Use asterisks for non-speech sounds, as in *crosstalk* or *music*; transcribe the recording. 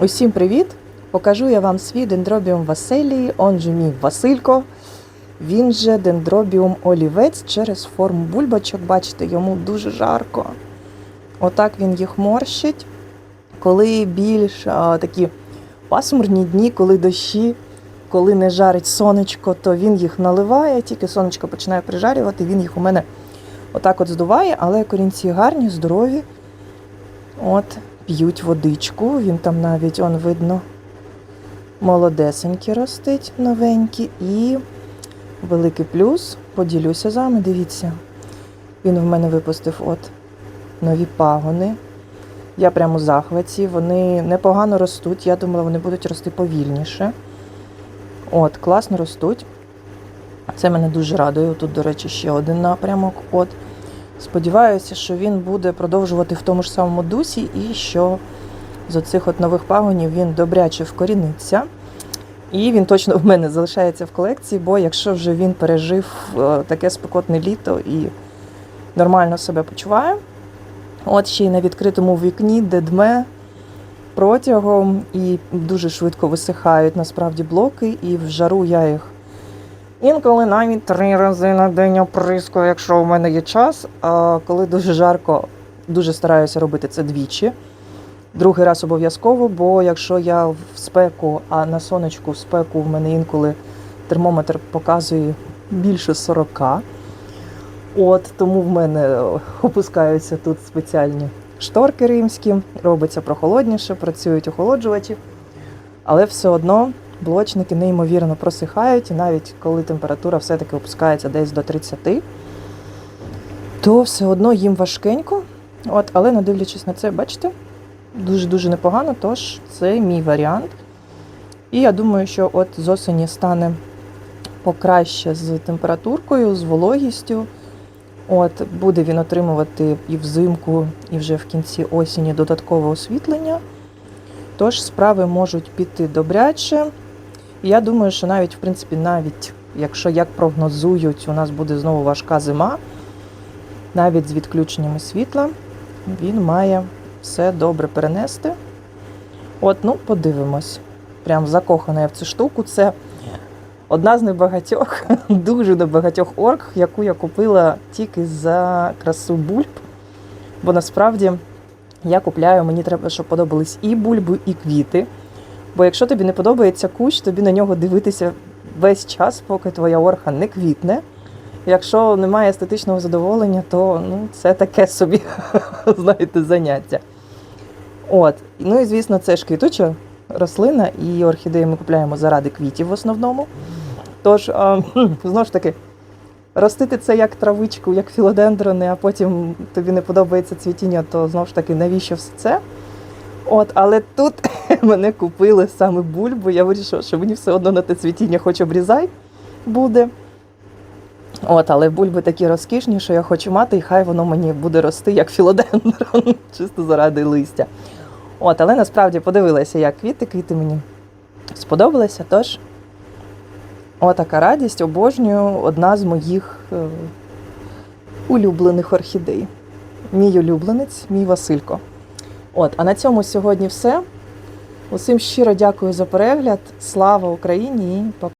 Усім привіт! Покажу я вам свій дендробіум Василії, он же мій Василько. Він же дендробіум олівець через форму бульбочок. Бачите, йому дуже жарко. Отак він їх морщить. Коли більш а, такі пасмурні дні, коли дощі, коли не жарить сонечко, то він їх наливає, тільки сонечко починає прижарювати, він їх у мене отак от здуває, але корінці гарні, здорові. От, п'ють водичку, він там навіть, он видно, молодесенький ростить, новенький. І великий плюс, поділюся з вами, дивіться. Він в мене випустив от нові пагони. Я прямо у захваті, вони непогано ростуть. Я думала, вони будуть рости повільніше. От, класно ростуть. Це мене дуже радує. Тут, до речі, ще один напрямок. От. Сподіваюся, що він буде продовжувати в тому ж самому дусі, і що з оцих от нових пагонів він добряче вкоріниться. І він точно в мене залишається в колекції, бо якщо вже він пережив е, таке спекотне літо і нормально себе почуває, от ще й на відкритому вікні, де дме протягом і дуже швидко висихають насправді блоки, і в жару я їх інколи навіть три рази на день оприскую, якщо в мене є час. А коли дуже жарко, дуже стараюся робити це двічі. Другий раз обов'язково, бо якщо я в спеку, а на сонечку в спеку в мене інколи термометр показує більше 40. От тому в мене опускаються тут спеціальні шторки римські, робиться прохолодніше, працюють охолоджувачі, але все одно блочники неймовірно просихають, і навіть коли температура все-таки опускається десь до 30, то все одно їм важкенько. От, але не дивлячись на це, бачите, дуже-дуже непогано, тож це мій варіант. І я думаю, що от з осені стане покраще з температуркою, з вологістю. От, буде він отримувати і взимку, і вже в кінці осені додаткове освітлення. Тож справи можуть піти добряче. Я думаю, що навіть, в принципі, навіть якщо як прогнозують, у нас буде знову важка зима, навіть з відключеннями світла, він має все добре перенести. От, ну, подивимось. Прям закохана я в цю штуку. Це одна з небагатьох, *laughs* дуже небагатьох орг, яку я купила тільки за красу бульб. Бо насправді я купляю, мені треба, щоб подобались і бульби, і квіти. Бо якщо тобі не подобається кущ, тобі на нього дивитися весь час, поки твоя орха не квітне. Якщо немає естетичного задоволення, то ну, це таке собі, *laughs* знаєте, заняття. От. Ну і звісно, це ж квітуча рослина, і орхідеї ми купуємо заради квітів в основному. Тож, а, *clears throat* знову ж таки, ростити це як травичку, як філодендрони, а потім тобі не подобається цвітіння, то знову ж таки, навіщо все це? От, але тут *laughs* мене купили саме бульбу. Я вирішила, що мені все одно на те цвітіння хоч обрізай буде. От, але бульби такі розкішні, що я хочу мати, і хай воно мені буде рости як філодендрон, *laughs* чисто заради листя. От, але насправді подивилася, як квіти, квіти мені сподобалися. Тож, отака радість, обожнюю, одна з моїх е, улюблених орхідей. Мій улюбленець, мій Василько. От, а на цьому сьогодні все. Усім щиро дякую за перегляд. Слава Україні і пока.